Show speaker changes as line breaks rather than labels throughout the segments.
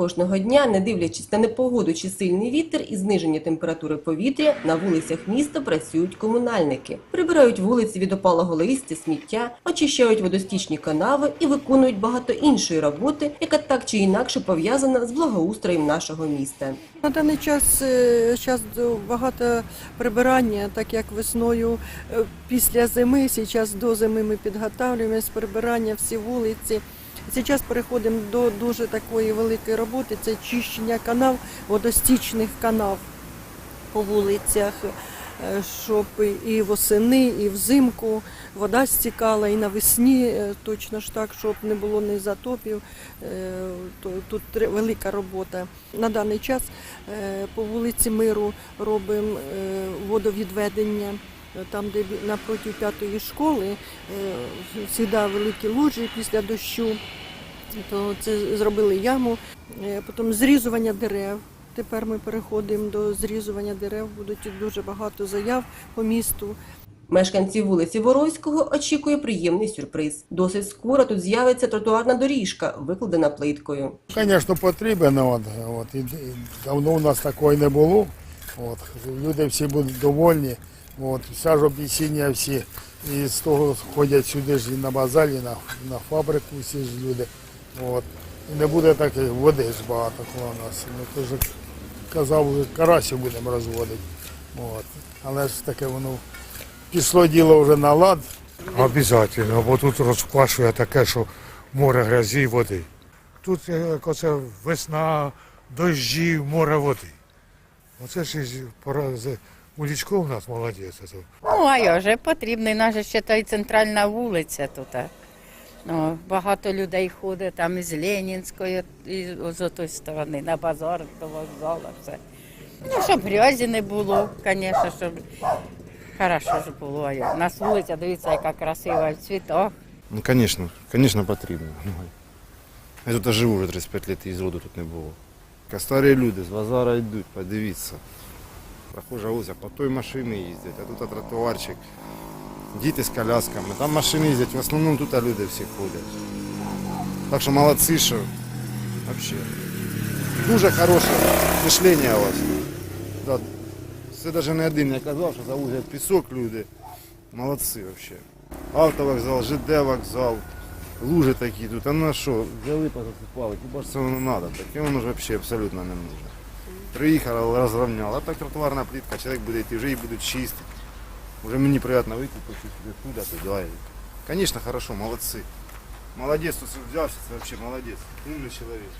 Кожного дня, не дивлячись на непогоду чи сильний вітер і зниження температури повітря, на вулицях міста працюють комунальники. Прибирають вулиці від опалого листя, сміття, очищають водостічні канави і виконують багато іншої роботи, яка так чи інакше пов'язана з благоустроєм нашого міста.
На даний час е, час багато прибирання, так як весною е, після зими, зараз до зими ми підготовлюємось, прибирання всі вулиці. Зараз переходимо до дуже такої великої роботи, це чищення канав, водостічних канав по вулицях, е, щоб і восени, і взимку вода стікала, і навесні е, точно ж так, щоб не було ні затопів. Е, Тут велика робота. На даний час по вулиці Миру робимо водовідведення. Там, де напроти п'ятої школи, завжди великі лужі після дощу, то це зробили яму. Е, Потім зрізування дерев. Тепер ми переходимо до зрізування дерев. Будуть дуже багато заяв по місту.
Мешканці вулиці Воройського очікує приємний сюрприз. Досить скоро тут з'явиться тротуарна доріжка, викладена плиткою.
Звісно, потрібен. От, от, і, давно у нас такої не було. От, люди всі будуть довольні. От, вся ж обіцяння всі. І з того ходять сюди ж і на базар, і на, на фабрику всі ж люди. От. І не буде такої води ж багато коло нас. Ну, то ж казав, вже карасів будемо розводити. От. Але ж таке воно пішло діло вже на лад.
Обязательно, бо тут розквашує таке, що море грязі і води. Тут е, як оце весна, дощі, море води. Оце ж пора з- Улічко у нас молодець.
Ну, а я вже потрібний, наша ще та й центральна вулиця тут. Ну, багато людей ходить там із Ленінської, з отої сторони, на базар, до вокзалу, все. Ну, щоб грязі не було, звісно, щоб хорошо ж було. У нас вулиця, дивіться, яка красива в цвітах.
Ну, звісно, звісно, потрібно. Я тут живу вже 35 років і зроду тут не було. Старі люди з базара йдуть, подивіться. Прохожа вулиця, по той машини їздять, а тут тротуарчик. Діти з колясками, там машини їздять, в основному тут люди всі ходять. Так що молодці, що взагалі. Дуже хороше мишлення у вас. Да. Це навіть не один я казав, що завозять пісок люди. Молодці взагалі. Автовокзал, ЖД вокзал, лужи такі тут. А на що? Взяли, позасипали, хіба ж це воно треба? Таке воно ж взагалі абсолютно не нужно. Приїхали, розрівняли, а так тротуарна плитка, чоловік буде йти, вже її будуть чистити. Вже мне приятно выкупать куда-то туди. Конечно, хорошо, молодцы. Молодец, тут взялся, вообще молодец. Умный чоловік.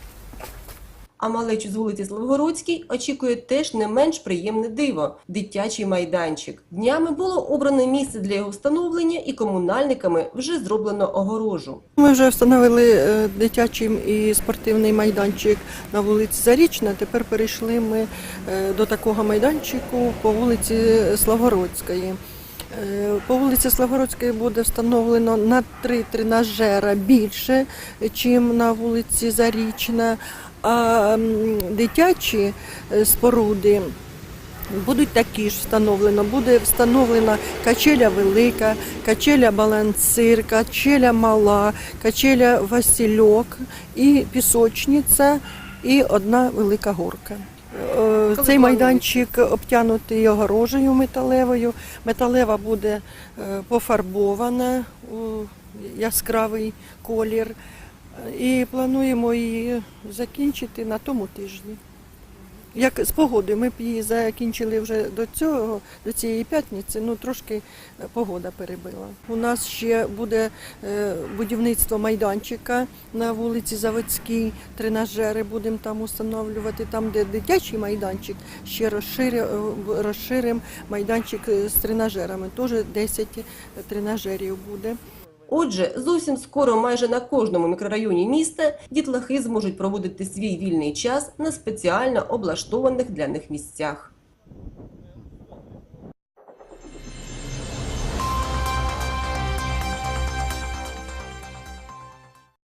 А малечу з вулиці Славгородській очікує теж не менш приємне диво – дитячий майданчик. Днями було обране місце для його встановлення і комунальниками вже зроблено огорожу.
Ми вже встановили е, дитячий і спортивний майданчик на вулиці Зарічна. Тепер перейшли ми е, до такого майданчику по вулиці Славгородської. Е, По вулиці Славгородської буде встановлено на три тренажера більше, ніж на вулиці Зарічна. А дитячі е, споруди Будуть такі ж встановлено. Буде встановлена качеля велика, качеля балансир, качеля мала, качеля Васильок і пісочниця, і одна велика горка. Е, Цей майданчик обтянутий огорожею металевою. Металева буде е, пофарбована у яскравий колір. І плануємо її закінчити на тому тижні. Як з погодою, ми б її закінчили вже до цього, до цієї п'ятниці, ну трошки е, погода перебила. У нас ще буде е, будівництво майданчика на вулиці Заводській, тренажери будемо там установлювати, там, де дитячий майданчик, ще розширимо розширим майданчик е, з тренажерами. Теж 10 тренажерів буде.
Отже, зовсім скоро майже на кожному мікрорайоні міста дітлахи зможуть проводити свій вільний час на спеціально облаштованих для них місцях.